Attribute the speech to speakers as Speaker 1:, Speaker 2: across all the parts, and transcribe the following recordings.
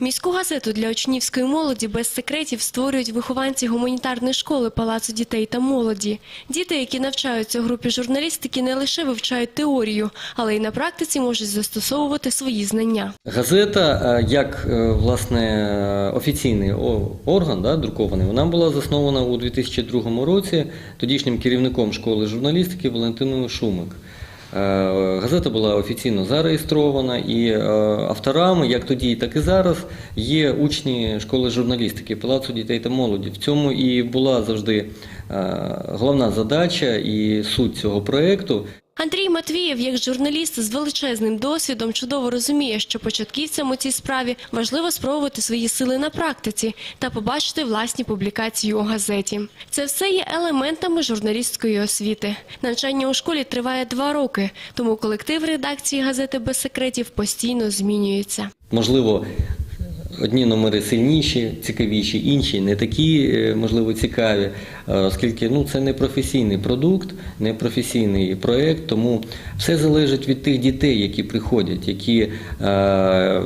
Speaker 1: Міську газету для учнівської молоді без секретів створюють вихованці гуманітарної школи Палацу дітей та молоді. Діти, які навчаються у групі журналістики, не лише вивчають теорію, але й на практиці можуть застосовувати свої знання.
Speaker 2: Газета, е, як е, власне е, офіційний орган, да, друкований, вона була заснована у 2002 році тодішнім керівником школи журналістики Валентиною Шумик. Е, Газета була офіційно зареєстрована, і е, авторами, як тоді, так і зараз, є учні школи журналістики, Палацу дітей та молоді. В цьому і була завжди е, головна задача і суть цього проєкту.
Speaker 1: Андрій Матвієв, як журналіст з величезним досвідом, чудово розуміє, що початківцям у цій справі важливо спробувати свої сили на практиці та побачити власні публікації у газеті. Це все є елементами журналістської освіти. Навчання у школі триває два роки, тому колектив редакції газети без секретів постійно змінюється.
Speaker 2: Можливо, одні номери сильніші, цікавіші, інші не такі, е, можливо, цікаві, е, оскільки ну, це не професійний продукт, не професійний проєкт, тому все залежить від тих дітей, які приходять, які е,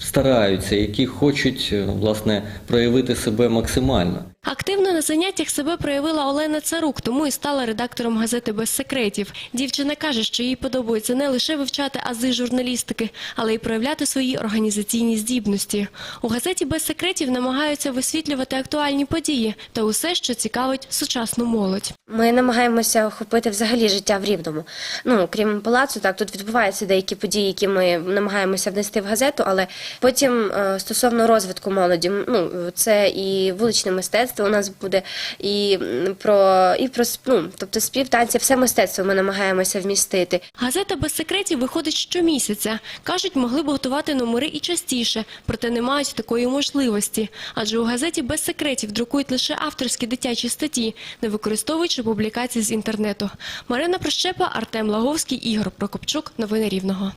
Speaker 2: стараються, які хочуть е, власне, проявити себе максимально.
Speaker 1: Активно на заняттях себе проявила Олена Царук, тому і стала редактором газети без секретів. Дівчина каже, що їй подобається не лише вивчати ази журналістики, але й проявляти свої організаційні здібності. У газеті без секретів намагаються висвітлювати актуальні події та усе, що цікавить сучасну молодь.
Speaker 3: Ми намагаємося охопити взагалі життя в рівному. Ну крім палацу, так тут відбуваються деякі події, які ми намагаємося внести в газету, але потім е, стосовно розвитку молоді, ну це і вуличне мистецтво у нас буде, і про і про ну, тобто спів, танці, все мистецтво ми намагаємося вмістити.
Speaker 1: Газета без секретів виходить щомісяця. Кажуть, могли б готувати номери і частіше, проте не мають такої можливості. Адже у газеті без секретів друкують лише авторські дитячі статті, не використовуючи публікації з інтернету. Марина Прощепа, Артем Лаговський, Ігор Прокопчук. Новини Рівного.